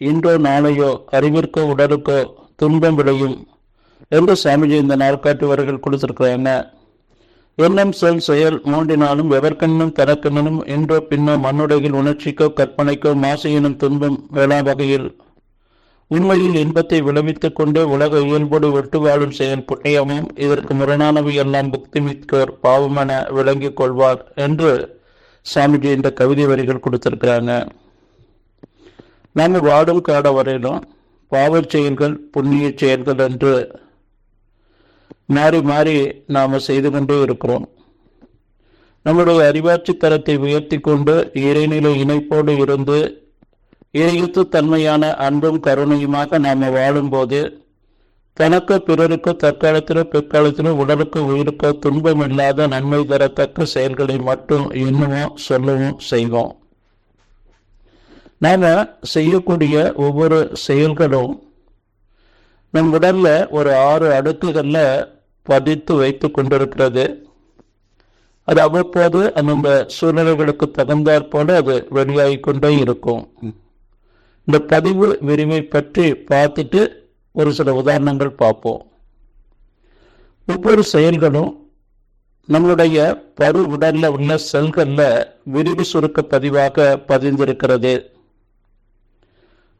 இன்றோ நாளையோ அறிவிற்கோ உடலுக்கோ துன்பம் விளையும் என்று சாமிஜி இந்த நாற்காட்டுவர்கள் கொடுத்திருக்கிறாங்க. எண்ணம் சொல் செயல் மூன்றினாலும் எவர்கண்ணும் தனக்கண்ணும் என்றோ பின்னோ மண்ணுடையில் உணர்ச்சிக்கோ கற்பனைக்கோ மாசு எனும் துன்பம் வேளா வகையில். உண்மையில் இன்பத்தை விளைவித்துக் கொண்டே உலக இயல்போடு வெட்டு வாழும் செயல் புண்ணியமும் இதற்கு முரணானவை எல்லாம் புக்தி மிக்கோர் பாவமென விளங்கிக் கொள்வார் என்று சாமிஜி இந்த கவிதை வரிகள் கொடுத்திருக்கிறாங்க. நாங்கள் வாடும் காட வரையிலும் பாவச் செயல்கள் புண்ணிய செயல்கள் என்று மாறி மாறி நாம் செய்து கொண்டே இருக்கிறோம். நம்முடைய அறிவாட்சி தரத்தை உயர்த்தி கொண்டு இறைநிலை இணைப்போடு இருந்து இறையுத்து தன்மையான அன்பும் கருணையுமாக நாம் வாழும்போது தனக்கு பிறருக்கு தற்காலத்திலோ பிற்காலத்திலோ உடலுக்கு உயிருக்கோ துன்பம் இல்லாத நன்மை தரத்தக்க செயல்களை மட்டும் எண்ணுவோம் சொல்லவும் செய்வோம். நாம் செய்யக்கூடிய ஒவ்வொரு செயல்களும் நம் உடல்ல ஒரு ஆறு அடுக்குகளில் பதித்து வைத்து கொண்டிருக்கிறது. அது அவ்வப்போது நம்ம சூழ்நிலைகளுக்கு தகுந்தாற் போல அது வெளியாகி கொண்டே இருக்கும். இந்த பதிவு விரிவை பற்றி பார்த்துட்டு ஒரு சில உதாரணங்கள் பார்ப்போம். ஒவ்வொரு செயல்களும் நம்மளுடைய பரு உடலில் உள்ள செல்களில் விரிவு சுருக்க பதிவாக பதிந்திருக்கிறது.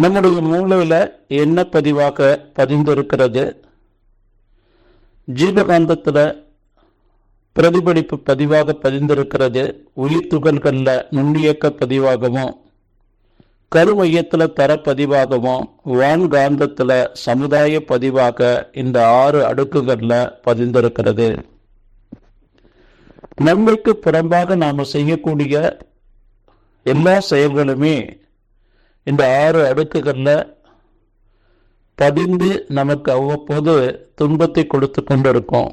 நம்முடைய மூளையில் என்ன பதிவாக பதிந்திருக்கிறது? ஜீவகாந்தத்தில் பிரதிபலிப்பு பதிவாக பதிந்திருக்கிறது. உயிர் துகள்களில் நுண்ணியக்க பதிவாகவும் கருமையத்தில் தர பதிவாகவும் வான்காந்தத்துல சமுதாய பதிவாக இந்த ஆறு அடுக்குகளில் பதிந்திருக்கிறது. நம்மளுக்கு புறம்பாக நாம் செய்யக்கூடிய எல்லா செயல்களுமே இந்த ஆறு அடுக்குகள்ல பதிந்து நமக்கு அவ்வப்போது துன்பத்தை கொடுத்து கொண்டிருக்கும்.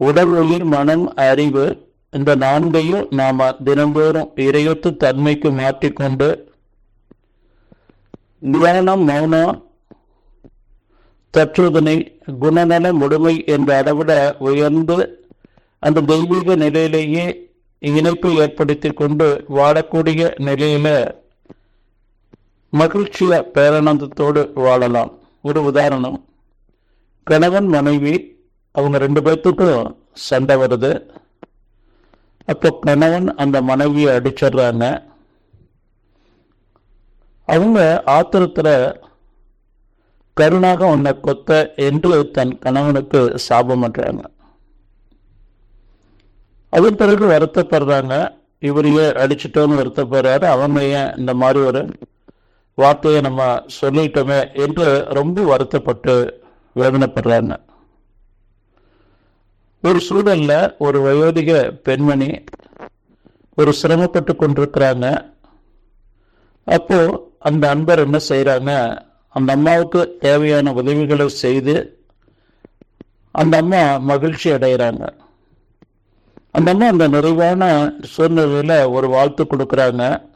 உடல் உயிர் மனம் அறிவு இந்த நான்கையும் நாம் தினந்தோறும் இறையொத்து தன்மைக்கு மாற்றிக்கொண்டு தியானம் மௌனம் தற்றுதனை குணநல முழுமை என்ற அளவிட உயர்ந்து அந்த தெய்வீக நிலையிலேயே இணைப்பை ஏற்படுத்தி கொண்டு வாழக்கூடிய நிலையில மகிழ்ச்சிய பேரானந்தத்தோடு வாழலாம். ஒரு உதாரணம். கணவன் மனைவி அவங்க ரெண்டு பேர்த்துக்கும் சண்டை வருது. அப்போ கணவன் அந்த மனைவியை அடிச்சிடுறாங்க. அவங்க ஆத்திரத்தில் கருணாக உன்னை கொத்த என்று தன் கணவனுக்கு சாபம் பண்ணுறாங்க அதன் பிறகு வருத்தப்படுறாங்க. இவரையே அடிச்சிட்டோன்னு வருத்தப்படுறாரு. அவங்க ஏன் இந்த மாதிரி ஒரு வார்த்தையை நம்ம சொல்லிட்டோமே என்று ரொம்ப வருத்தப்பட்டு வேதனைப்படுறாங்க. ஒரு சூழல்ல ஒரு வயோதிக பெண்மணி ஒரு சிரமப்பட்டு கொண்டிருக்கிறாங்க. அப்போ அந்த அன்பர் என்ன செய்யறாங்க அந்த அம்மாவுக்கு தேவையான உதவிகளை செய்து அந்த அம்மா மகிழ்ச்சி அடைகிறாங்க. அந்த அம்மா அந்த நிறைவான சூழ்நிலையில ஒரு வாழ்த்து கொடுக்குறாங்க.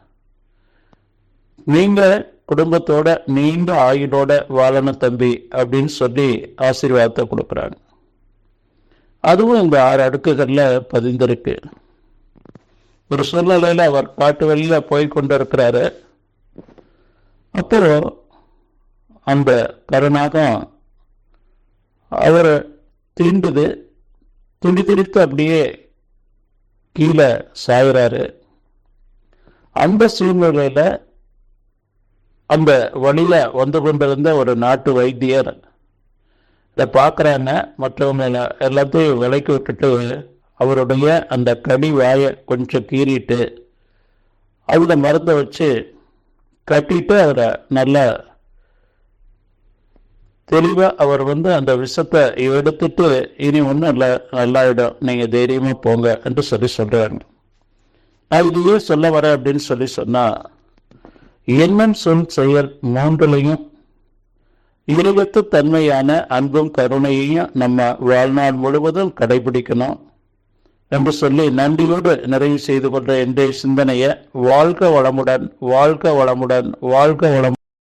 நீங்க குடும்பத்தோட நீண்ட ஆயுளோட வாழணும் தம்பி அப்படின்னு சொல்லி ஆசீர்வாதத்தை கொடுக்குறாங்க. அதுவும் இந்த ஆறு அடுக்குகள்ல பதிந்திருக்கு. ஒரு சூழ்நிலையில அவர் காட்டு வெளியில போய் கொண்டிருக்கிறாரு. அப்புறம் அந்த கருணாகம் அவர் தீண்டுது. துண்டி திரித்து அப்படியே கீழே சாயிறாரு. அந்த சூழ்நிலையில் அந்த வழியில் வந்து கொண்டிருந்த ஒரு நாட்டு வைத்தியர் இதை பார்க்குறாங்க மற்றவங்க எல்லாத்தையும் விலைக்கு விட்டுட்டு அவருடைய அந்த கடி வாயை கொஞ்சம் கீறிட்டு அதில் மருந்தை வச்சு கட்டிட்டு அவரை நல்லா தெளிவா அவர் வந்து அந்த விஷத்தை எடுத்துட்டு இனி ஒன்றும் இல்லை நல்லாயிடும். நீங்க தைரியமா போங்க என்று சொல்லி சொல்றாங்க நான் இதையே சொல்ல வரேன் அப்படின்னு சொல்லி சொன்னா எண்ணம் சொல் செயல் மூன்றுலையும் இருபத்து தன்மையான அன்பும் கருணையையும் நம்ம வாழ்நாள் முழுவதும் கடைபிடிக்கணும் என்று சொல்லி நன்றியோடு நிறைவு செய்து கொண்ட என்ற சிந்தனையை வாழ்க வளமுடன் வாழ்க வளமுடன் வாழ்க வளம்